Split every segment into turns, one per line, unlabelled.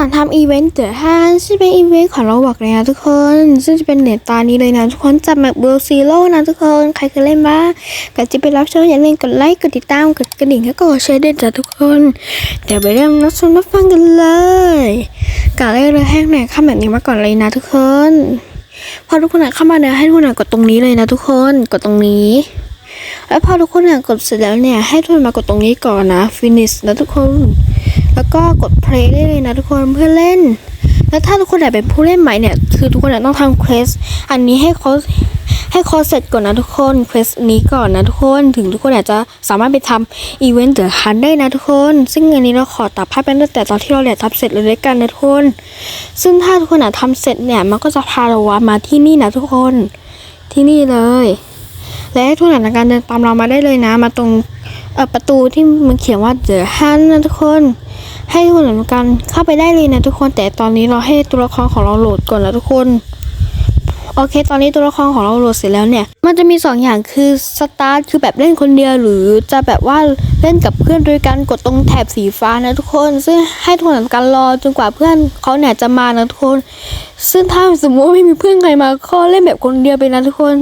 ารทำอีเวนต์เดอะฮันซึ่งเป็นอีเวนต์ของเราบอกเลยนะทุกคน ซึ่งจะเป็นเหรียญตานี้เลยนะทุกคนจากแมปเบลซีโร่นะทุกคน ใครเคยเล่นบ้างก่อนจะไปรับชมอย่าลืมกดไลค์ กดติดตาม กดกระดิ่งแล้วก็กดแชร์ด้วยจ้ะทุกคน เดี๋ยวไปเริ่มรับชมรับฟังกันเลยก่อนแรกเลยให้ไหนข้ามแบบนี้มาก่อนเลยนะทุกคน พอทุกคนเข้ามาเนี่ยให้ทุกคนกดตรงนี้เลยนะทุกคน กดตรงนี้แล้วพอทุกคนกดเสร็จแล้วเนี่ยให้ทุกคนมากดตรงนี้ก่อนนะ finish นะทุกคน แล้วก็กด play ได้เลยนะทุกคนเพื่อเล่น แล้วถ้าทุกคนอยากเป็นผู้เล่นใหม่เนี่ย คือทุกคนต้องทำ quest อันนี้ให้เขาให้เขาเสร็จก่อนนะทุกคน quest นี้ก่อนนะทุกคนถึงทุกคนอากจะสามารถไปทำ event the hunt ได้นะทุกคน ซึ่งอันนี้เราขอตัดภาพเป็นตั้งแต่ตอนที่เราเนี่ยทำเสร็จเลยด้วยกันนะทุกคน ซึ่งถ้าทุกคนอะทำเสร็จเนี่ยมันก็จะพาเราวามาที่นี่นะทุกคนที่นี่เลย และให้ทุกคนในการเดินตามเรามาได้เลยนะ มาตรงประตูที่มันเขียนว่า The Hunt นะทุกคน ให้ทุกคนในการเข้าไปได้เลยนะทุกคนแต่ตอนนี้เราให้ตัวละครของเราโหลดก่อนแล้วทุกคนโอเค ตอนนี้ตัวละครของเราโหลดเสร็จแล้วเนี่ย มันจะมีสองอย่างคือสตาร์ทคือแบบเล่นคนเดียวหรือจะแบบว่าเล่นกับเพื่อนโดยการกดตรงแถบสีฟ้านะทุกคน ซึ่งให้ทุกคนการรอจนกว่าเพื่อนเขาเนี่ยจะมานะทุกคน ซึ่งถ้าสมมติว่าไม่มีเพื่อนใครมาก็เล่นแบบคนเดียวไปนะทุกคน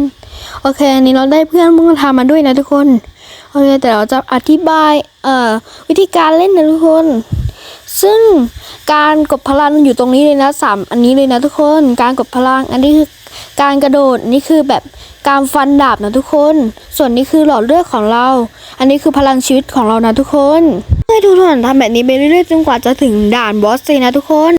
โอเค อันนี้เราได้เพื่อนมุ่งทำมาด้วยนะทุกคน โอเค แต่เราจะอธิบายเอ่อวิธีการเล่นนะทุกคน ซึ่งการกดพลังอยู่ตรงนี้เลยนะสามอันนี้เลยนะทุกคน การกดพลังอันนี้คือการกระโดดนี่คือแบบการฟันดาบนะทุกคน ส่วนนี้คือหลอดเลือดของเรา อันนี้คือพลังชีวิตของเรานะทุกคนให้ทุกคนทำแบบนี้ไปเรื่อยๆจนกว่าจะถึงด่านบอสเลยนะทุกคน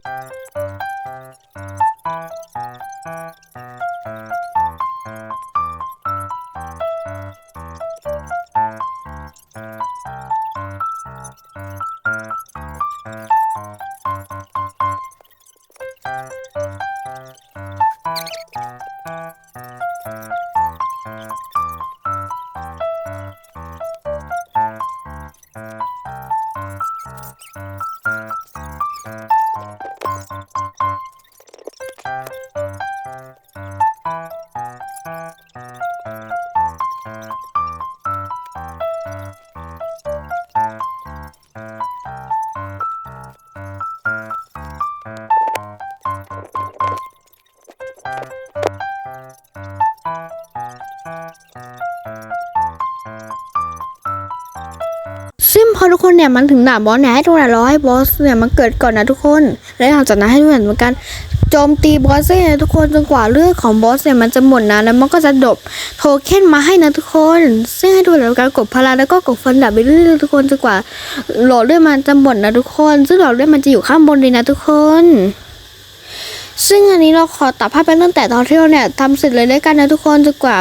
ซึ่งพอทุกคนเนี่ยมันถึงด่านบอสเนี่ยให้ทุกคนรอให้บอสเนี่ยมันเกิดก่อนนะทุกคน และหลังจากนั้นให้ทุกคนเหมือนกันโจมตีบอสเนี่ยทุกคนจนกว่าเลือดของบอสเนี่ยมันจะหมดนะแล้วมันก็จะดรอปโทเค็นมาให้นะทุกคน ซึ่งให้ทุกคนในการกดพลังแล้วก็กดฟันดับไปเรื่อยๆทุกคนจนกว่าหลอดเลือดมันจะหมดนะทุกคน ซึ่งหลอดเลือดมันจะอยู่ข้างบนเลยนะทุกคนซึ่งอันนี้เราขอตัดภาพไปตั้งแต่ตอนที่เราเนี่ยทำเสร็จเลยด้วยกันนะทุกคนจนกว่า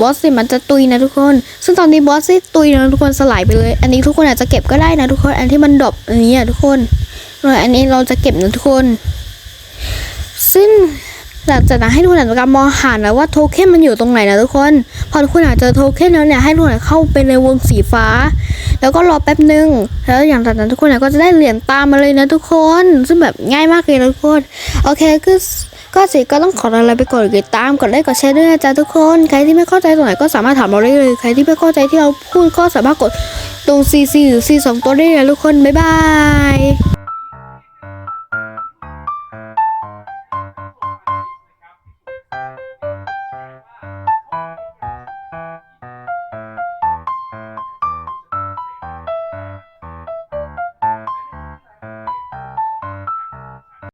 บอสเนี่มันจะตุยนะทุกคน ซึ่งตอนนี้บอสที่ตุยนะทุกคนสลายไปเลย อันนี้ทุกคนอาจจะเก็บก็ได้นะทุกคน อันที่มันดรอปอันนี้อะทุกคนเลยอันนี้เราจะเก็บนะทุกคน ซึ่งหลังจากนั้นให้ทุกคนอานการมองหานะว่าโทเค็นมันอยู่ตรงไหนนะทุกคน พอทุกคนอาจเจอโทเค็นแล้วเนี่ยให้ทุกคนเข้าไปในวงสีฟ้า แล้วก็รอแป๊บนึง แล้วอย่างจากนั้นทุกคนก็จะได้เหรียญตามมาเลยนะทุกคน ซึ่งแบบง่ายมากเลยนะทุกคน โอเคก็ ก็สิก็ต้องขออะไรไปกดติดตามกดไลค์กดแชร์ด้วยนะจ๊ะทุกคน ใครที่ไม่เข้าใจตรงไหนก็สามารถถามเราได้เลย ใครที่ไม่เข้าใจที่เราพูดก็สามารถกดตรง CC หรือ C สองตัวได้เลยทุกคน บ๊ายบาย